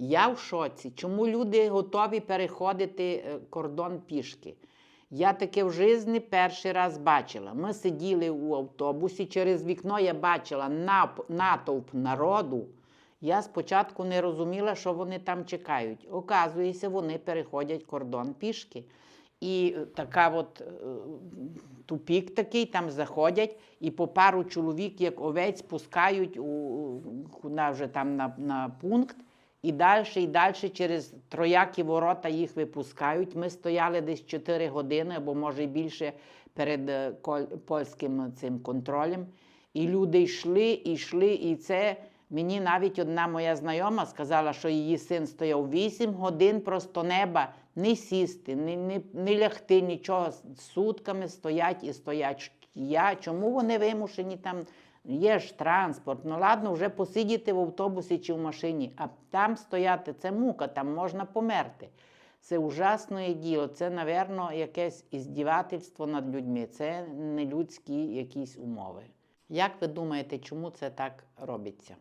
Я в шоці. Чому люди готові переходити е, кордон пішки? Я таке в житті перший раз бачила. Ми сиділи у автобусі, через вікно я бачила натовп народу. Я спочатку не розуміла, що вони там чекають. Оказується, вони переходять кордон пішки. І е, така от е, тупік такий, там заходять, і по пару чоловік, як овець, пускають у, куди вже там на, на пункт. І далі, і далі через троякі ворота їх випускають. Ми стояли десь 4 години, або може більше перед е, польським цим контролем. І люди йшли, йшли, і це мені навіть одна моя знайома сказала, що її син стояв 8 годин просто неба, не сісти, не, не, не лягти, нічого. Сутками стоять і стоять. Я, чому вони вимушені там? Є ж транспорт. Ну ладно, вже посидіти в автобусі чи в машині, а там стояти це мука, там можна померти. Це ужасне діло. Це, напевно, якесь іздівательство над людьми. Це не людські якісь умови. Як ви думаєте, чому це так робиться?